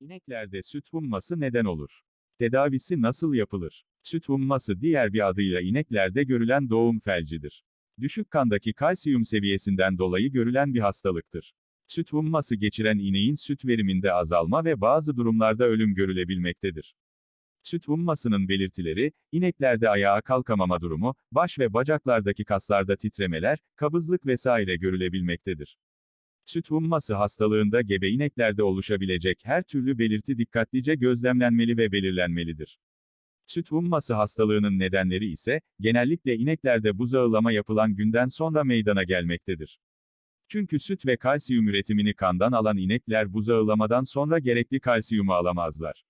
İneklerde süt humması neden olur? Tedavisi nasıl yapılır? Süt humması diğer bir adıyla ineklerde görülen doğum felcidir. Düşük kandaki kalsiyum seviyesinden dolayı görülen bir hastalıktır. Süt humması geçiren ineğin süt veriminde azalma ve bazı durumlarda ölüm görülebilmektedir. Süt hummasının belirtileri, ineklerde ayağa kalkamama durumu, baş ve bacaklardaki kaslarda titremeler, kabızlık vesaire görülebilmektedir. Süt humması hastalığında gebe ineklerde oluşabilecek her türlü belirti dikkatlice gözlemlenmeli ve belirlenmelidir. Süt humması hastalığının nedenleri ise, genellikle ineklerde buzağılama yapılan günden sonra meydana gelmektedir. Çünkü süt ve kalsiyum üretimini kandan alan inekler buzağılamadan sonra gerekli kalsiyumu alamazlar.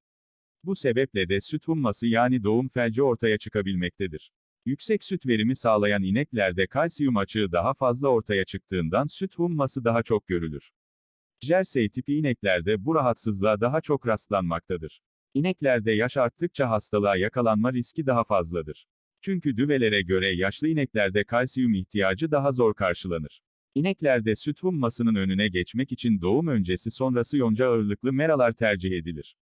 Bu sebeple de süt humması yani doğum felci ortaya çıkabilmektedir. Yüksek süt verimi sağlayan ineklerde kalsiyum açığı daha fazla ortaya çıktığından süt humması daha çok görülür. Jersey tipi ineklerde bu rahatsızlığa daha çok rastlanmaktadır. İneklerde yaş arttıkça hastalığa yakalanma riski daha fazladır. Çünkü düvelere göre yaşlı ineklerde kalsiyum ihtiyacı daha zor karşılanır. İneklerde süt hummasının önüne geçmek için doğum öncesi sonrası yonca ağırlıklı meralar tercih edilir.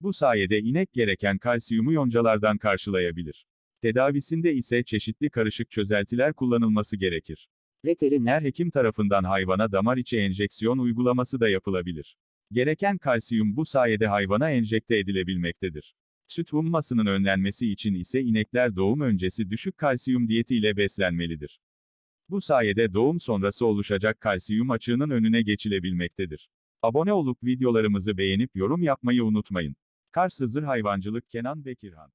Bu sayede inek gereken kalsiyumu yoncalardan karşılayabilir. Tedavisinde ise çeşitli karışık çözeltiler kullanılması gerekir. Veteriner hekim tarafından hayvana damar içi enjeksiyon uygulaması da yapılabilir. Gereken kalsiyum bu sayede hayvana enjekte edilebilmektedir. Süt hummasının önlenmesi için ise inekler doğum öncesi düşük kalsiyum diyeti ile beslenmelidir. Bu sayede doğum sonrası oluşacak kalsiyum açığının önüne geçilebilmektedir. Abone olup videolarımızı beğenip yorum yapmayı unutmayın. Kars Hızır Hayvancılık Kenan Bekirhan